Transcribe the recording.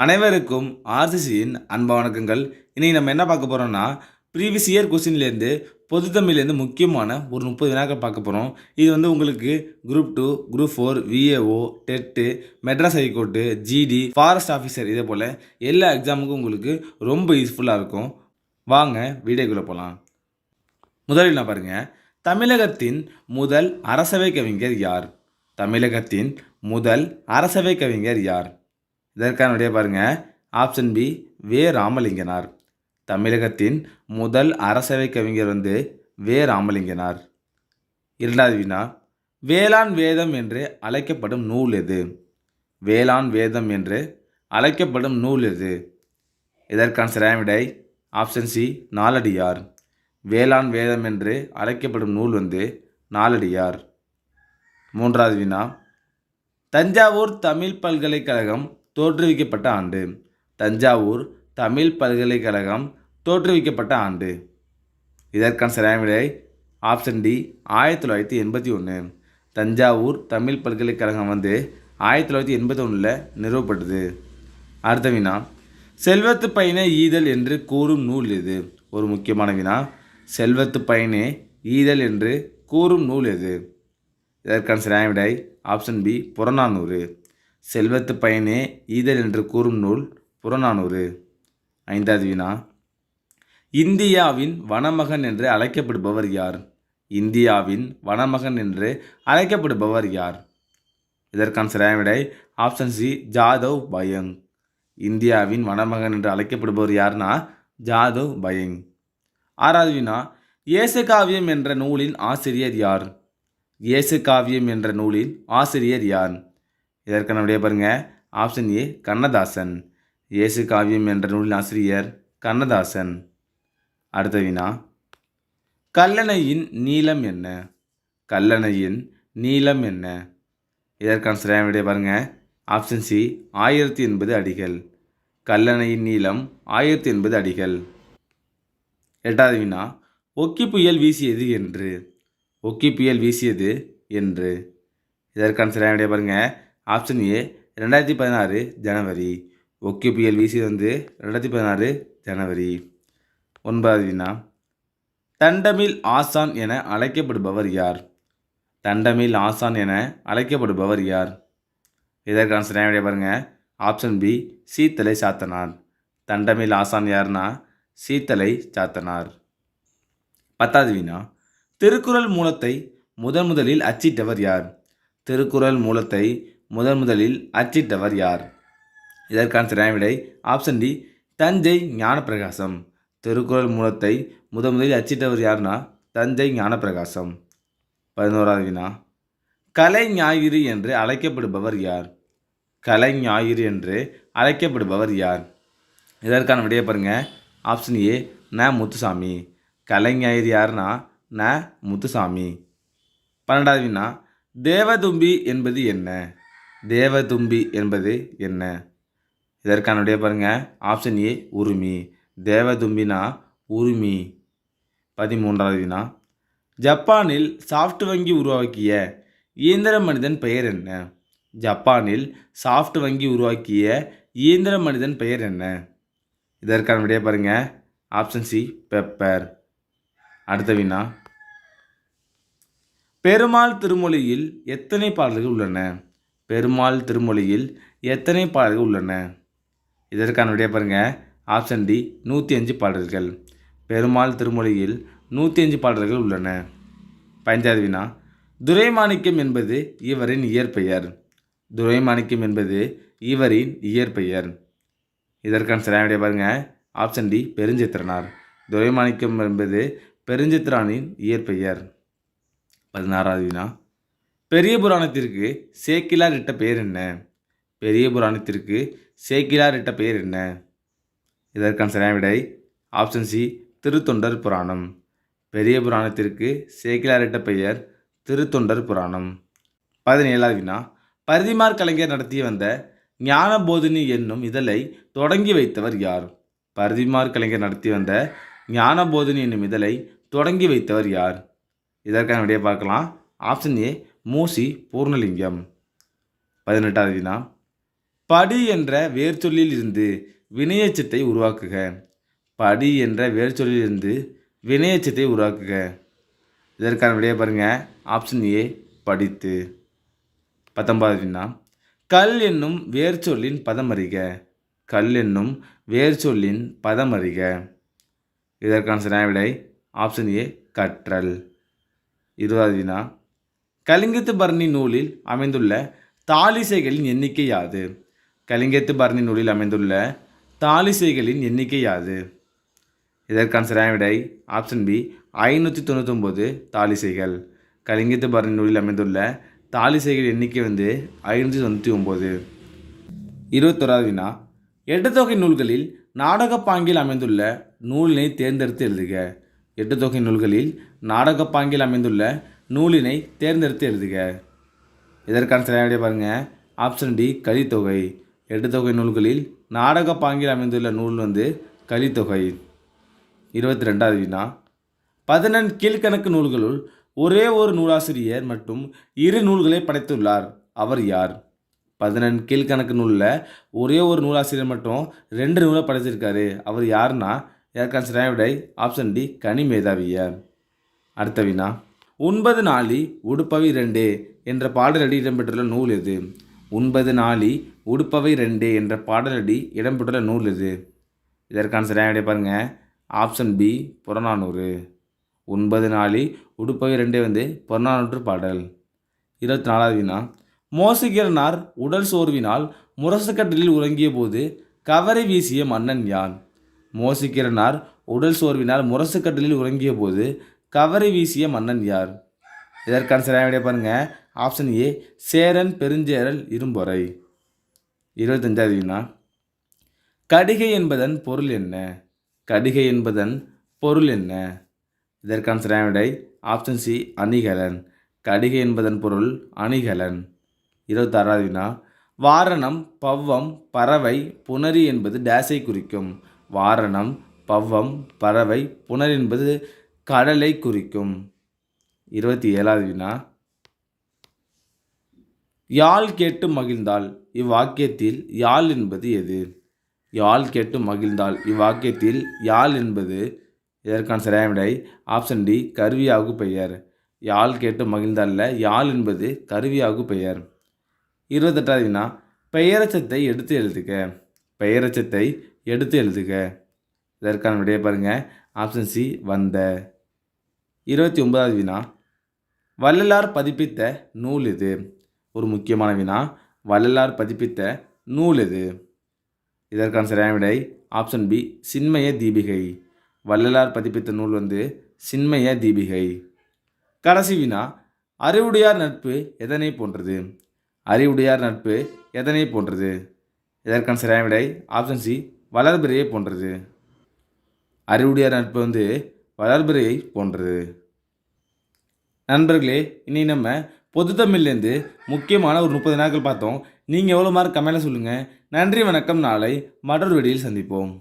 அனைவருக்கும் ஆர்சிசியின் அன்ப வணக்கங்கள். இன்றைக்கி நம்ம என்ன பார்க்க போகிறோம்னா ப்ரீவியஸ் இயர் கொஸ்டின்லேருந்து பொது தமிழ்லேருந்து முக்கியமான ஒரு முப்பது வினாக்கள் பார்க்க போகிறோம் இது வந்து உங்களுக்கு group two group four VAO TET Madras high court GD forest officer இதே போல் எல்லா எக்ஸாமுக்கும் உங்களுக்கு ரொம்ப யூஸ்ஃபுல்லாக இருக்கும். வாங்க வீடியோக்குள்ளே போகலாம் முதலில் நான் பாருங்கள் தமிழகத்தின் முதல் அரசவை கவிஞர் யார்? தமிழகத்தின் முதல் அரசவை கவிஞர் யார்? இதற்கான விடைய பாருங்க. ஆப்ஷன் பி வே. ராமலிங்கனார். தமிழகத்தின் முதல் அரசவை கவிஞர் வந்து வே. ராமலிங்கனார். இரண்டாவது வினா வேளாண் வேதம் என்று அழைக்கப்படும் நூல் எது? வேளாண் வேதம் என்று அழைக்கப்படும் நூல் எது? இதற்கான சிறாமிடை ஆப்ஷன் சி நாலடியார். வேளாண் வேதம் என்று அழைக்கப்படும் நூல் வந்து நாலடியார். மூன்றாவது வினா தஞ்சாவூர் தமிழ் பல்கலைக்கழகம் தோற்றுவிக்கப்பட்ட ஆண்டு. தஞ்சாவூர் தமிழ் பல்கலைக்கழகம் தோற்றுவிக்கப்பட்ட ஆண்டு. இதற்கான சரியான விடை ஆப்ஷன் டி ஆயிரத்தி தொள்ளாயிரத்தி எண்பத்தி ஒன்று தஞ்சாவூர் தமிழ் பல்கலைக்கழகம் வந்து ஆயிரத்தி தொள்ளாயிரத்தி எண்பத்தி ஒன்றில் நிறுவப்பட்டது. அடுத்த வினா செல்வத்து பயனே ஈதல் என்று கூறும் நூல் எது? ஒரு முக்கியமான வினா செல்வத்து பயனே ஈதல் என்று கூறும் நூல் எது? இதற்கான சரியான விடை ஆப்ஷன் பி புறநானூறு. செல்வத்து பயனே ஈதல் என்று கூறும் நூல் புறநானூறு. ஐந்தாவது வினா. இந்தியாவின் வனமகன் என்று அழைக்கப்படுபவர் யார்? இந்தியாவின் வனமகன் என்று அழைக்கப்படுபவர் யார்? இதற்கான சரியான விடை ஆப்ஷன் சி ஜாதவ் பயங். இந்தியாவின் வனமகன் என்று அழைக்கப்படுபவர் யார்னா? ஜாதவ் பயங். ஆறாவது வினா. இயேசு காவியம் என்ற நூலின் ஆசிரியர் யார்? இயேசு காவியம் என்ற நூலின் ஆசிரியர் யார்? இதற்கான விடைய பாருங்கள் ஆப்ஷன் ஏ கண்ணதாசன். இயேசு காவியம் என்ற நூலின் ஆசிரியர் கண்ணதாசன். அடுத்த வினா கல்லணையின் நீளம் என்ன? கல்லணையின் நீளம் என்ன? இதற்கான சரியான விடைய பாருங்கள் ஆப்ஷன் சி ஆயிரத்தி எண்பது அடிகள். கல்லணையின் நீளம் ஆயிரத்தி எண்பது அடிகள். எட்டாவது வினா ஒக்கி புயல் வீசியது என்று. ஒக்கி புயல் வீசியது என்று. இதற்கான சரியான விடைய பாருங்கள் ஆப்ஷன் ஏ ரெண்டாயிரத்தி பதினாறு ஜனவரி. ஒக்கி விசி வந்து ரெண்டாயிரத்தி பதினாறு ஜனவரி. ஒன்பதாவது வினா. தண்டமில் ஆசான் என அழைக்கப்படுபவர் யார்? தண்டமில் ஆசான் என அழைக்கப்படுபவர் யார்? இதற்கான சரியான பாருங்கள் ஆப்ஷன் பி சீத்தலை சாத்தனார். தண்டமில் ஆசான் யாருன்னா சீத்தலை சாத்தனார். பத்தாவது வினா. திருக்குறள் மூலத்தை முதன் முதலில் அச்சிட்டவர் யார்? திருக்குறள் மூலத்தை முதன் முதலில் அச்சிட்டவர் யார்? இதற்கான சரியான ஆப்ஷன் டி தஞ்சை ஞானப்பிரகாசம். திருக்குறள் மூலத்தை முதன் முதலில் அச்சிட்டவர் யாருன்னா தஞ்சை ஞானப்பிரகாசம். பதினோராவது வினா கலை ஞாயிறு என்று அழைக்கப்படுபவர் யார்? கலை ஞாயிறு என்று அழைக்கப்படுபவர் யார்? இதற்கான விடைய பாருங்க. ஆப்ஷன் ஏ ந. முத்துசாமி. கலை ஞாயிறு யாருன்னா ந. முத்துசாமி. பன்னெண்டாவது வினா தேவதும்பி என்பது என்ன? தேவதும்பி என்பது என்ன? இதற்கான பாருங்கள் ஆப்ஷன் ஏ உருமி. தேவதும்பினா உருமி. பதிமூன்றாவது வினா ஜப்பானில் சாஃப்ட் வங்கி உருவாக்கிய இயந்திர மனிதன் பெயர் என்ன? ஜப்பானில் சாஃப்ட் வங்கி உருவாக்கிய இயந்திர மனிதன் பெயர் என்ன? இதற்கான விடைய பாருங்கள் ஆப்ஷன் சி பெப்பர் அடுத்த வினா. பெருமாள் திருமொழியில் எத்தனை பாடல்கள் உள்ளன? பெருமாள் திருமொழியில் எத்தனை பாடல்கள் உள்ளன? இதற்கான விடைய பாருங்கள் ஆப்ஷன் டி நூற்றி அஞ்சு பாடல்கள். பெருமாள் திருமொழியில் நூற்றி அஞ்சு பாடல்கள் உள்ளன. பதினஞ்சாவது வினா. துரைமாணிக்கம் என்பது இவரின் இயற்பெயர். துரைமாணிக்கம் என்பது இவரின் இயற்பெயர். இதற்கான சரியான விடைய பாருங்கள் ஆப்ஷன் டி பெருஞ்சித்திரனார். துரைமாணிக்கம் என்பது பெருஞ்சித்திரானின் இயற்பெயர். பதினாறாவது வினா. பெரிய புராணத்திற்கு சேக்கிலார் இட்ட பெயர் என்ன? பெரிய புராணத்திற்கு சேக்கிலார் இட்ட பெயர் என்ன? இதற்கான சரியான விடை ஆப்ஷன் சி திருத்தொண்டர் புராணம். பெரிய புராணத்திற்கு சேக்கிலாரிட்ட பெயர் திருத்தொண்டர் புராணம். பதினேழாவது வினா. பரிதிமார் கலைஞர் நடத்தி வந்த ஞானபோதினி என்னும் இதழை தொடங்கி வைத்தவர் யார்? பரிதிமார் கலைஞர் நடத்தி வந்த ஞானபோதினி என்னும் இதழை தொடங்கி வைத்தவர் யார்? இதற்கான விடையை பார்க்கலாம். Option A Moosi Purnalingam. பதினெட்டாவது வினா படி என்ற வேர்ச்சொல்லில் இருந்து வினையச்சத்தை உருவாக்குக. படி என்ற வேர்ச்சொல்லில் இருந்து வினையச்சத்தை உருவாக்குக. இதற்கான விடையை பாருங்கள் ஆப்ஷன் ஏ படித்து. பத்தொன்பதாவது வினா கல் என்னும் வேர்ச்சொல்லின் பதம் அறிக. கல் என்னும் வேர்ச்சொல்லின் பதம் அறிக. இதற்கான சரியான விடை ஆப்ஷன் ஏ கற்றல். இருபதாவது வினா கலிங்கத்து பரணி நூலில் அமைந்துள்ள தாலிசைகளின் எண்ணிக்கை யாது? கலிங்கத்து பரணி நூலில் அமைந்துள்ள தாலிசைகளின் எண்ணிக்கை யாது? இதற்கான சரியான விடை ஆப்ஷன் பி ஐநூற்றி தொண்ணூத்தொம்பது தாலிசைகள் கலிங்கத்து பரணி நூலில் அமைந்துள்ள தாலிசைகள் எண்ணிக்கை வந்து ஐநூற்றி தொண்ணூற்றி ஒம்பது இருபத்தொராது வினா. எட்டுத்தொகை நூல்களில் நாடகப்பாங்கில் அமைந்துள்ள நூலினை தேர்ந்தெடுத்து எழுதுக. எட்டுத்தொகை நூல்களில் நாடகப்பாங்கில் அமைந்துள்ள நூலினை தேர்ந்தெடுத்து எழுதுக. இதற்கான சரியான பாருங்கள் ஆப்ஷன் டி கலித்தொகை. எட்டுத்தொகை நூல்களில் நாடகப்பாங்கில் அமைந்துள்ள நூல் வந்து கலித்தொகை. இருபத்தி ரெண்டாவது வினா. பதினெண் கீழ்கணக்கு நூல்களுள் ஒரே ஒரு நூலாசிரியர் மற்றும் இரு நூல்களை படைத்துள்ளார். அவர் யார்? பதினெண் கீழ்கணக்கு நூலில் ஒரே ஒரு நூலாசிரியர் மட்டும் ரெண்டு நூலை படைச்சிருக்காரு அவர் யாருன்னா? இதற்கான சரியான விடை ஆப்ஷன் டி கனி மேதாவியர் அடுத்த வினா. ஒன்பது நாளி உடுப்பவை ரெண்டே என்ற பாடலடி இடம்பெற்றுள்ள நூல் எது? ஒன்பது நாளி உடுப்பவை ரெண்டே என்ற பாடலடி இடம்பெற்றுள்ள நூல் எது? இதற்கான சரியான பாருங்க. Option B Purananuru. ஒன்பது நாளி உடுப்பவை ரெண்டே வந்து புறநானூற்று பாடல். இருபத்தி நாலாவது வினா. மோசுகிறனார் உடல் சோர்வினால் முரசுக்கட்டிலில் உறங்கிய போது கவரை வீசிய மன்னன் யான்? மோசுகிறனார் உடல் சோர்வினால் முரசுக்கட்டிலில் உறங்கிய போது கவரை வீசிய மன்னன் யார்? இதற்கான சரியான விடை பாருங்க. Option A Cheran Perunjeral Irumporai. இருபத்தஞ்சாவது வினா. கடிகை என்பதன் பொருள் என்ன? கடிகை என்பதன் பொருள் என்ன? இதற்கான சரியான விடை ஆப்ஷன் சி அணிகலன். கடிகை என்பதன் பொருள் அணிகலன். இருபத்தாறாவது வினா. வாரணம் பவ்வம் பறவை புனரி என்பது டேஸை குறிக்கும். வாரணம் பவ்வம் பறவை புனர் என்பது கடலை குறிக்கும். இருபத்தி ஏழாவது வினா. யாழ் கேட்டு மகிழ்ந்தால் இவ்வாக்கியத்தில் யாழ் என்பது எது? யாழ் கேட்டு மகிழ்ந்தால் இவ்வாக்கியத்தில் யாழ் என்பது இதற்கான சரியான விடை ஆப்ஷன் டி கருவியாகு பெயர். யாழ் கேட்டு மகிழ்ந்தால்ல யாழ் என்பது கருவியாகு பெயர். இருபத்தெட்டாவது வினா. பெயரச்சத்தை எடுத்து எழுதுக. பெயரச்சத்தை எடுத்து எழுதுக. இதற்கான விடையை பாருங்கள் ஆப்ஷன் சி வந்த. இருபத்தி ஒன்பதாவது வினா. வள்ளலார் பதிப்பித்த நூல் இது ஒரு முக்கியமான வினா. வள்ளலார் பதிப்பித்த நூல் இது இதற்கான சரியான விடை ஆப்ஷன் பி சின்மய தீபிகை. வள்ளலார் பதிப்பித்த நூல் வந்து சின்மய தீபிகை. கடைசி வினா. அறிவுடையார் நட்பு எதனை போன்றது? அறிவுடையார் நட்பு எதனை போன்றது? இதற்கான சரியான விடை ஆப்ஷன் சி வளர்பிறையை போன்றது. அறிவுடையார் நட்பு வந்து வளர்பிறையை போன்றது. நண்பர்களே இனி நம்ம பொது தமிழ்லேருந்து முக்கியமான ஒரு முப்பது நாட்கள் பார்த்தோம். நீங்கள் எவ்வளோ மார்க் கமெண்ட்டில் சொல்லுங்கள் நன்றி வணக்கம். நாளை மற்றொரு வெடியில் சந்திப்போம்.